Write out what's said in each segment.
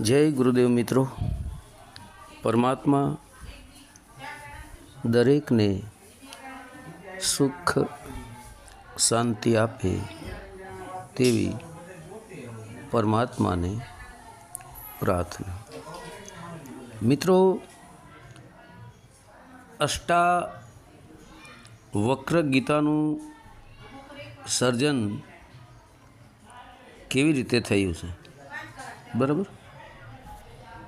જય ગુરુદેવ મિત્રો. પરમાત્મા દરેકને સુખ, શાંતિ આપે તેવી પરમાત્માને પ્રાર્થના. મિત્રો અષ્ટા વક્ર ગીતાનું સર્જન કેવી રીતે થયું છે? બરાબર?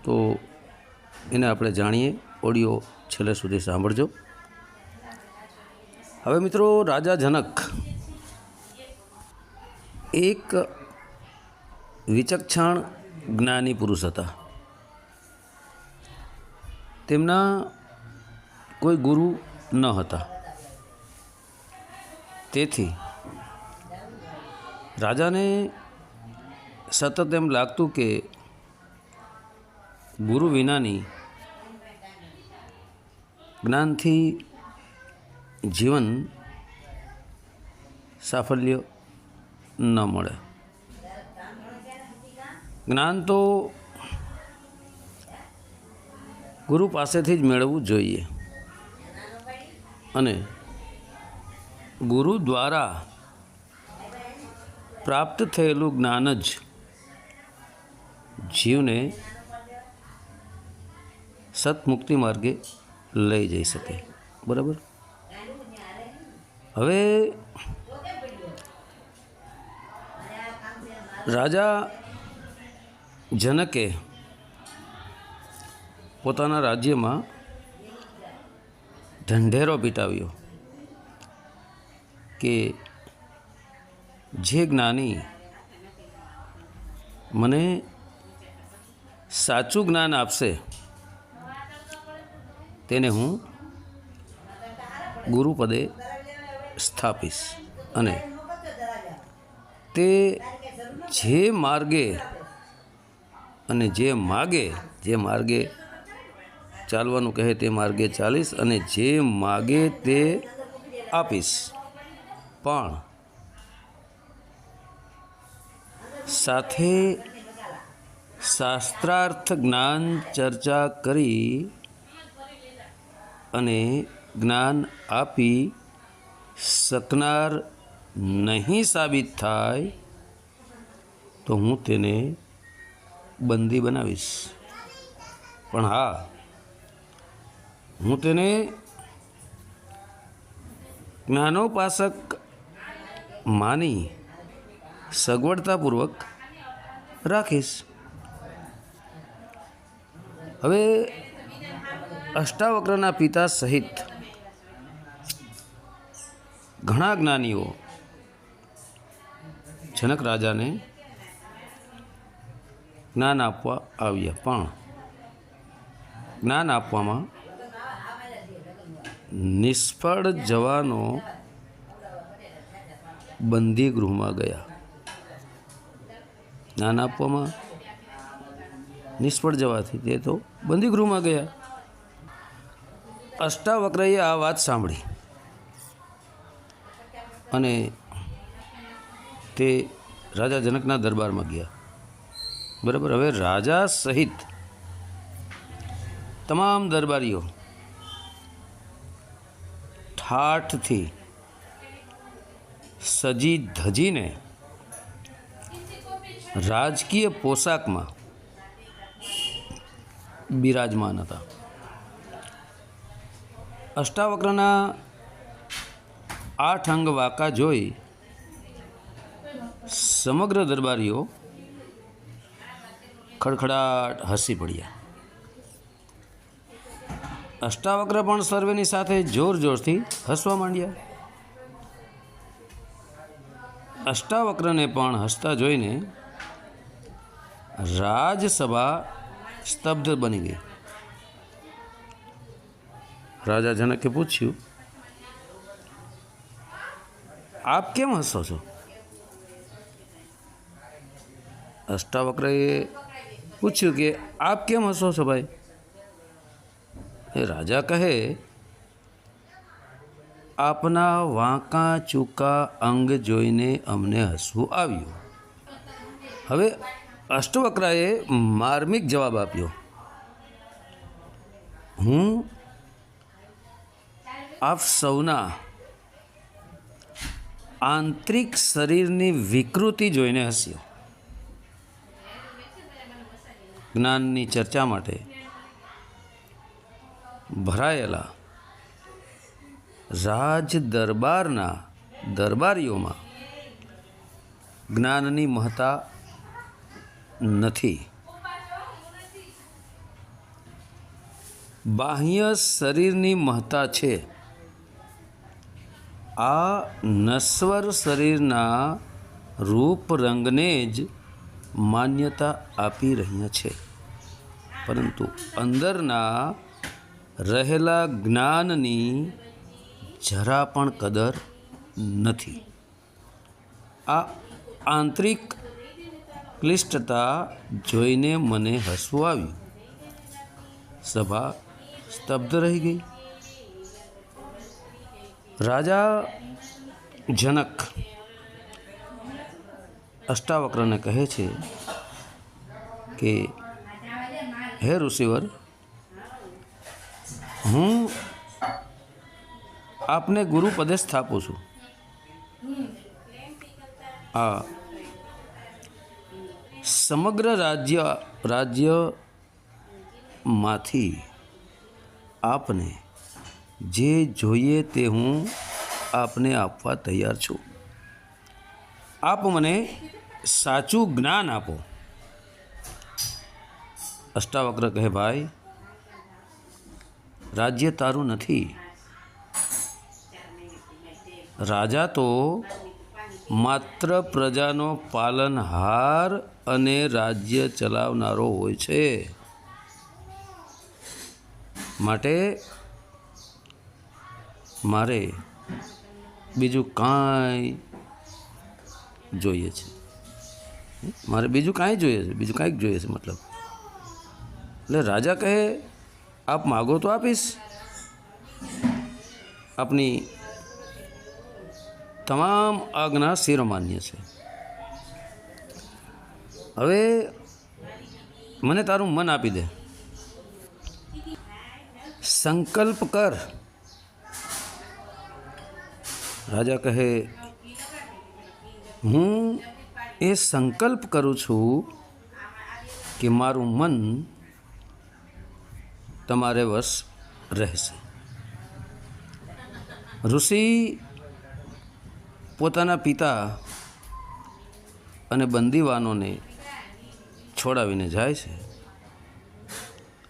તો એને આપણે જાણીએ. ઓડિયો છેલ્લે સુધી સાંભળજો. હવે મિત્રો, રાજા જનક એક વિચક્ષણ જ્ઞાની પુરુષ હતા. તેમના કોઈ ગુરુ ન હતા. તેથી રાજાને સતત એમ લાગતું કે ગુરુ વિનાની જ્ઞાનથી જીવન સાફલ્ય ન મળે. જ્ઞાન તો ગુરુ પાસેથી જ મેળવવું જોઈએ. અને ગુરુ દ્વારા પ્રાપ્ત થયેલું જ્ઞાન જ જીવને સતમુક્તિ માર્ગે લઈ જઈ શકે. બરાબર? હવે રાજા જનકે પોતાના રાજ્યમાં ઢંઢેરો પીટાવ્યો કે જે જ્ઞાની મને સાચું જ્ઞાન આપશે તેને હું ગુરુપદે સ્થાપીશ. અને તે જે માર્ગે અને જે માગે, જે માર્ગે ચાલવાનું કહે તે માર્ગે ચાલીશ અને જે માગે તે આપીશ. પણ સાથે શાસ્ત્રાર્થ જ્ઞાન ચર્ચા કરી અને જ્ઞાન આપી શકનાર નહીં સાબિત થાય, તો હું તેને બંદી બનાવીશ. પણ હા, હું તેને જ્ઞાનોપાસક માની સગવડતાપૂર્વક રાખીશ. હવે અષ્ટાવક્રના પિતા સહિત ઘણા જ્ઞાનીઓ જનક રાજાને જ્ઞાન આપવા આવ્યા. પણ જ્ઞાન આપવામાં નિષ્ફળ જવાનો બંદી ગૃહમાં ગયા. જ્ઞાન આપવામાં નિષ્ફળ જવાથી તે તો બંદી ગૃહમાં ગયા. અષ્ટાવક્રએ આ વાત સાંભળી. અને તે રાજા જનકના દરબારમાં ગયા. બરાબર? હવે રાજા સહિત તમામ દરબારીઓ ઠાઠથી સજી ધજીને રાજકીય પોશાકમાં બિરાજમાન હતા. અષ્ટાવક્રના આઠ અંગ વાંકા જોઈ સમગ્ર દરબારીઓ ખડખડાટ હસી પડ્યા. અષ્ટાવક્ર પણ સર્વેની સાથે જોર જોરથી હસવા માંડ્યા. અષ્ટાવક્રને પણ હસતા જોઈને રાજસભા સ્તબ્ધ બની ગઈ. રાજા જનકે પૂછ્યું, આપ કેમ હસો છો? અષ્ટાવક્રએ પૂછ્યું કે, આપ કેમ હસો છો ભાઈ? એ રાજા કહે, આપના વાંકા ચૂકા અંગ જોઈને અમને હસવું આવ્યું. હવે અષ્ટવક્રાએ માર્મિક જવાબ આપ્યો. હું આપ સૌના આંતરિક શરીરની વિકૃતિ જોઈને હસ્યો. જ્ઞાનની ચર્ચા માટે ભરાયેલા રાજ દરબારના દરબારીઓમાં જ્ઞાનની મહત્તા નથી. બાહ્ય શરીરની મહત્તા છે. આ નશ્વર શરીરના રૂપ રંગને જ માન્યતા આપી રહ્યા છે. પરંતુ અંદરના રહેલા જ્ઞાનની જરા પણ કદર નથી. આ આંતરિક ક્લિષ્ટતા જોઈને મને હસવું આવ્યું. સભા સ્તબ્ધ રહી ગઈ. રાજા જનક અષ્ટાવક્રને કહે છે કે, હે ઋષિવર, હું આપને ગુરુ પદે સ્થાપું છું. આ સમગ્ર રાજ્ય, રાજ્યમાંથી આપને જે જોઈએ તે હું આપને આપવા તૈયાર છું. આપ મને સાચું જ્ઞાન આપો. અષ્ટાવક્ર કહે, ભાઈ, રાજ્ય તારું નથી. રાજા તો માત્ર પ્રજાનો પાલનહાર અને રાજ્ય ચલાવનારો હોય છે. માટે મારે બીજું કાંઈ જોઈએ છે. મારે બીજું કાંઈ જોઈએ છે, બીજું કાંઈક જોઈએ છે મતલબ. એટલે રાજા કહે, આપ માગો તો આપીશ. આપની તમામ આજ્ઞા શિરોમાન્ય છે. હવે મને તારું મન આપી દે. સંકલ્પ કર. રાજા કહે, હું એ સંકલ્પ કરું છું કે મારું મન તમારે વશ રહેશે. ઋષિ પોતાના પિતા અને બંદીવાનોને છોડાવીને જાય છે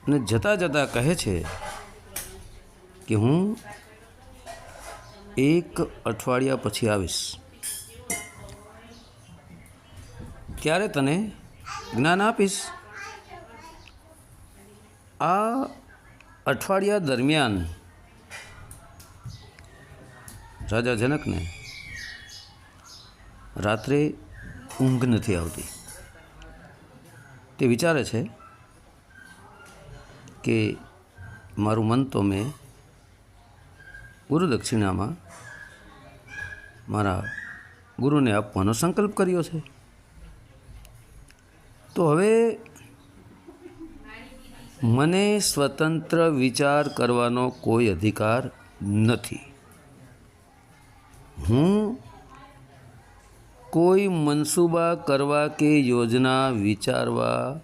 અને જતાં જતાં કહે છે કે હું એક અઠવાડિયા પછી આવીશ. ત્યારે તને જ્ઞાન આપીશ? આ અઠવાડિયા દરમિયાન રાજા જનકને રાત્રે ઊંઘ નથી આવતી. તે વિચારે છે કે મારું મન તો મેં ગુરુ દક્ષિણામાં મારા ગુરુને આપવાનો સંકલ્પ કર્યો છે. તો હવે મને સ્વતંત્ર વિચાર કરવાનો કોઈ અધિકાર નથી. હું કોઈ મનસૂબા કરવા કે યોજના વિચારવા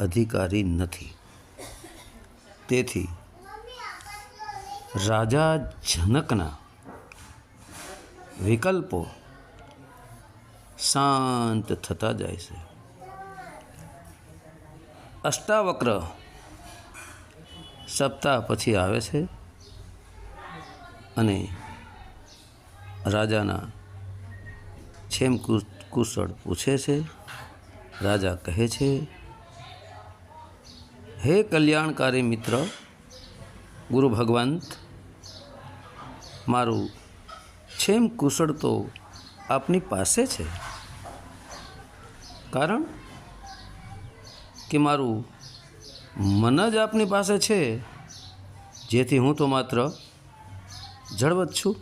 અધિકારી નથી. તેથી રાજા જનકના વિકલ્પો શાંત થતા જાય છે. અષ્ટાવક્ર સપ્તાહ પછી આવે છે અને રાજાના છેમ કુશળ પૂછે છે. રાજા કહે છે, હે કલ્યાણકારી મિત્ર, ગુરુ ભગવંત, મારું છેમ કુશળ તો આપની પાસે છે? કારણ કે મારું મન જ આપની પાસે છે, જેથી હું તો માત્ર જળવત છું.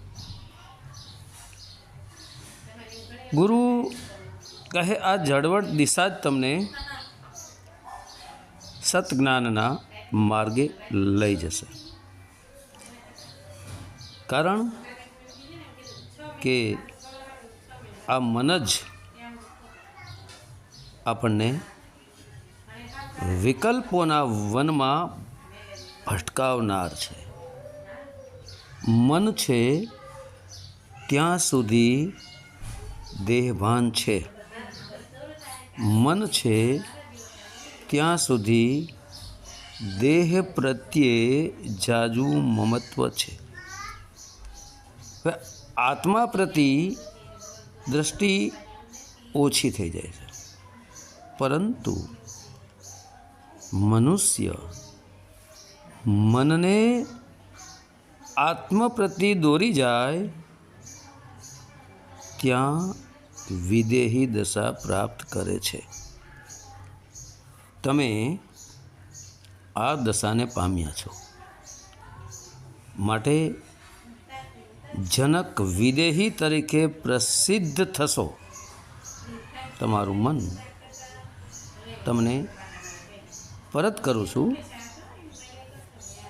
ગુરુ કહે, આ જળવળ દિશા જ તમને સતજ્ઞાનના માર્ગે લઈ જશે. કારણ કે આ મન જ આપણને વિકલ્પોના વનમાં ભટકાવનાર છે. મન છે ત્યાં સુધી દેહભાન છે. મન છે ત્યાં સુધી દેહ પ્રત્યે જાજુ મમત્વ છે. આત્મા પ્રતિ દ્રષ્ટિ ઓછી થઈ જાય છે. પરંતુ મનુષ્ય મનને આત્મ પ્રતિ દોરી જાય ત્યાં વિદેહી દશા પ્રાપ્ત કરે છે. તમે આ દશાને પામ્યા છો. માટે જનક વિદેહી તરીકે પ્રસિદ્ધ થશો. તમારું મન. તમને પરત કરું છું.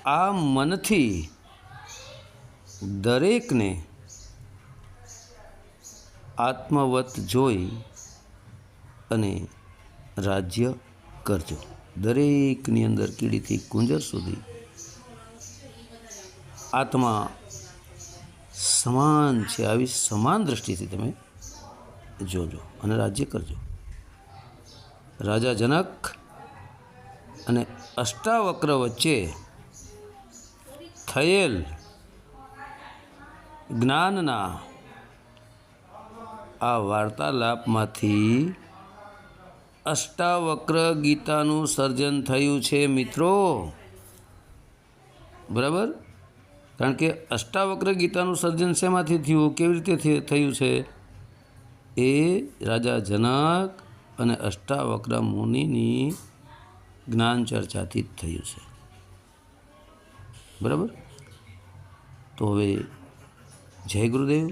આ મનથી દરેકને આત્મવત જોઈ અને રાજ્ય કરજો. દરેકની અંદર કીડીથી કુંજર સુધી. આત્મા સમાન છે, આવી સમાન દ્રષ્ટિથી તમે જોજો અને રાજ્ય કરજો. રાજા જનક અને અષ્ટાવક્ર વચ્ચે થયેલ જ્ઞાનના આ વાર્તાલાપમાંથી અષ્ટાવક્ર ગીતાનું સર્જન થયું છે મિત્રો. બરાબર? કારણ કે અષ્ટાવક્ર ગીતાનું સર્જન શેમાંથી થયું? કેવી રીતે થયું છે? એ રાજા જનક અને અષ્ટાવક્ર મુનિની જ્ઞાન ચર્ચાથી જ થયું છે. બરાબર? તો હવે જય ગુરુદેવ.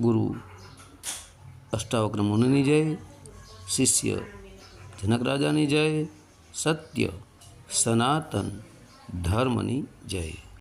ગુરુ અષ્ટાવક્ર મુનિની જય, શિષ્ય જનક રાજાની જય, સત્ય સનાતન ધર્મની જય.